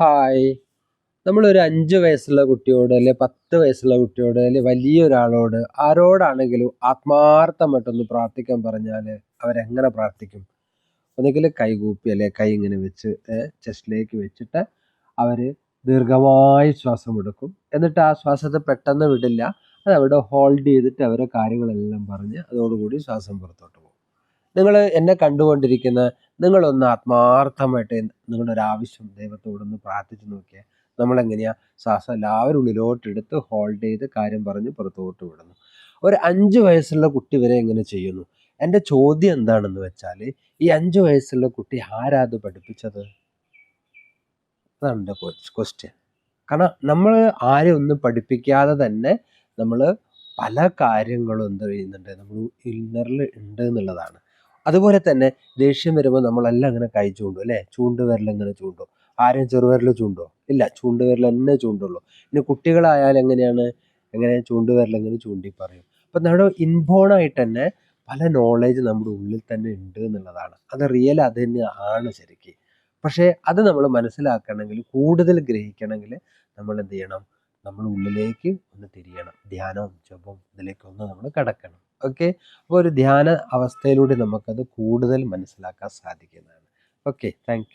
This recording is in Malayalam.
ഹായ്. നമ്മളൊരു അഞ്ച് വയസ്സുള്ള കുട്ടിയോട് അല്ലെ പത്ത് വയസ്സുള്ള കുട്ടിയോട് അല്ലെ വലിയൊരാളോട് ആരോടാണെങ്കിലും ആത്മാർത്ഥമായിട്ടൊന്ന് പ്രാർത്ഥിക്കാൻ പറഞ്ഞാൽ അവരെങ്ങനെ പ്രാർത്ഥിക്കും? ഒന്നുകിൽ കൈകൂപ്പി അല്ലെ കൈ ഇങ്ങനെ വെച്ച് ചെസ്റ്റിലേക്ക് വെച്ചിട്ട് അവർ ദീർഘമായി ശ്വാസം എടുക്കും. എന്നിട്ട് ആ ശ്വാസത്തെ പെട്ടെന്ന് വിടില്ല. അത് അവിടെ ഹോൾഡ് ചെയ്തിട്ട് അവരെ കാര്യങ്ങളെല്ലാം പറഞ്ഞ് അതോടുകൂടി ശ്വാസം പുറത്തോട്ട് പോകും. നിങ്ങൾ എന്നെ കണ്ടുകൊണ്ടിരിക്കുന്ന നിങ്ങളൊന്ന് ആത്മാർത്ഥമായിട്ട് നിങ്ങളുടെ ഒരു ആവശ്യം ദൈവത്തോടൊന്ന് പ്രാർത്ഥിച്ച് നോക്കിയാൽ നമ്മളെങ്ങനെയാ ശ്വാസം എല്ലാവരും ഉള്ളിലോട്ടെടുത്ത് ഹോൾഡ് ചെയ്ത് കാര്യം പറഞ്ഞ് പുറത്തോട്ട് വിടുന്നു. ഒരു അഞ്ച് വയസ്സുള്ള കുട്ടി വരെ എങ്ങനെ ചെയ്യുന്നു. എന്റെ ചോദ്യം എന്താണെന്ന് വെച്ചാൽ ഈ അഞ്ച് വയസ്സുള്ള കുട്ടി ആരാ അത് പഠിപ്പിച്ചത്? അതാണ് എന്റെ ക്വസ്റ്റ്യൻ കാരണം നമ്മൾ ആരെ ഒന്നും പഠിപ്പിക്കാതെ തന്നെ നമ്മൾ പല കാര്യങ്ങളും എന്ത് ചെയ്യുന്നുണ്ട്? നമ്മൾ ഇന്നറിൽ ഉണ്ട് എന്നുള്ളതാണ്. അതുപോലെ തന്നെ ദേഷ്യം വരുമ്പോൾ നമ്മളെല്ലാം അങ്ങനെ കൈ ചൂണ്ടും അല്ലേ? ചൂണ്ടുവിരൽ ഇങ്ങനെ ചൂണ്ടും? ആരും ചെറുവിരൽ ചൂണ്ടോ? ഇല്ല ചൂണ്ടുവിരൽ തന്നെ ചൂണ്ടുള്ളൂ. ഇനി കുട്ടികളായാലും എങ്ങനെയാണ്? എങ്ങനെ ചൂണ്ടുവിരൽ ഇങ്ങനെ ചൂണ്ടി പറയും? അപ്പം നമ്മുടെ ഇൻബോണായിട്ട് തന്നെ പല നോളേജ് നമ്മുടെ ഉള്ളിൽ തന്നെ ഉണ്ട് എന്നുള്ളതാണ്. അത് റിയൽ അത് തന്നെ ആണ് ശരിക്ക്. പക്ഷേ അത് നമ്മൾ മനസ്സിലാക്കണമെങ്കിൽ കൂടുതൽ ഗ്രഹിക്കണമെങ്കിൽ നമ്മൾ എന്ത് ചെയ്യണം? നമ്മൾ ഉള്ളിലേക്ക് ഒന്ന് തിരിയണം. ധ്യാനവും ജപവും ഇതിലേക്കൊന്ന് നമ്മൾ കടക്കണം. ഓക്കെ? അപ്പോൾ ഒരു ധ്യാന അവസ്ഥയിലൂടെ നമുക്കത് കൂടുതൽ മനസ്സിലാക്കാൻ സാധിക്കുന്നതാണ്. Okay thank